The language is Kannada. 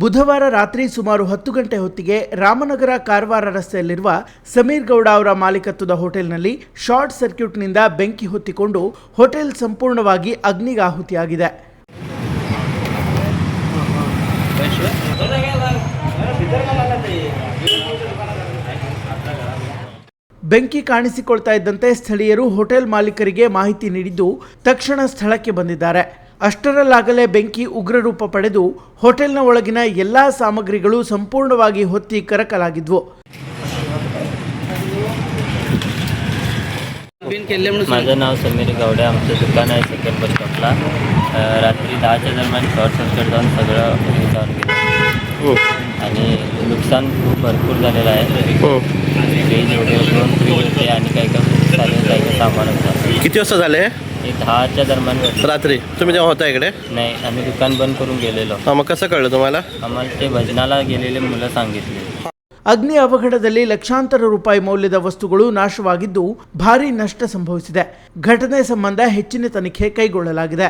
ಬುಧವಾರ ರಾತ್ರಿ ಸುಮಾರು ಹತ್ತು ಗಂಟೆ ಹೊತ್ತಿಗೆ ರಾಮನಗರ ಕಾರವಾರ ರಸ್ತೆಯಲ್ಲಿರುವ ಸಮೀರ್ ಗೌಡ ಅವರ ಮಾಲೀಕತ್ವದ ಹೋಟೆಲ್ನಲ್ಲಿ ಶಾರ್ಟ್ ಸರ್ಕ್ಯೂಟ್ನಿಂದ ಬೆಂಕಿ ಹೊತ್ತಿಕೊಂಡು ಹೋಟೆಲ್ ಸಂಪೂರ್ಣವಾಗಿ ಅಗ್ನಿಗಾಹುತಿಯಾಗಿದೆ. ಬೆಂಕಿ ಕಾಣಿಸಿಕೊಳ್ತಾ ಇದ್ದಂತೆ ಸ್ಥಳೀಯರು ಹೋಟೆಲ್ ಮಾಲೀಕರಿಗೆ ಮಾಹಿತಿ ನೀಡಿದ್ದು ತಕ್ಷಣ ಸ್ಥಳಕ್ಕೆ ಬಂದಿದ್ದಾರೆ. ಅಷ್ಟರಲ್ಲಾಗಲೇ ಬೆಂಕಿ ಉಗ್ರರೂಪ ಪಡೆದು ಹೋಟೆಲ್ನ ಒಳಗಿನ ಎಲ್ಲಾ ಸಾಮಗ್ರಿಗಳು ಸಂಪೂರ್ಣವಾಗಿ ಹೊತ್ತಿ ಕರಕಲಾಗಿದ್ವು बिन केले म्हणून सांग. माझं नाव समीर गावडे आमचं दुकान आहे सेकंड बस स्टॉपला अ, रात्री दहाच्या दरम्यान शॉर्ट सर्किट जाऊन सगळं हे जाऊन गेलं आणि नुकसान खूप भरपूर झालेलं आहे फ्रीज होते दोन फ्रीज होते आणि काही काही साधे काही सामान होतं किती वाजता झाले हे दहाच्या दरम्यान होतं. रात्री तुम्ही जेव्हा होता इकडे नाही आम्ही दुकान बंद करून गेलेलो हा मग कसं कळलं तुम्हाला आम्हाला ते भजनाला गेलेले मुलं सांगितले ಅಗ್ನಿ ಅವಘಡದಲ್ಲಿ ಲಕ್ಷಾಂತರ ರೂಪಾಯಿ ಮೌಲ್ಯದ ವಸ್ತುಗಳು ನಾಶವಾಗಿದ್ದು ಭಾರಿ ನಷ್ಟ ಸಂಭವಿಸಿದೆ ಘಟನೆ ಸಂಬಂಧ ಹೆಚ್ಚಿನ ತನಿಖೆ ಕೈಗೊಳ್ಳಲಾಗಿದೆ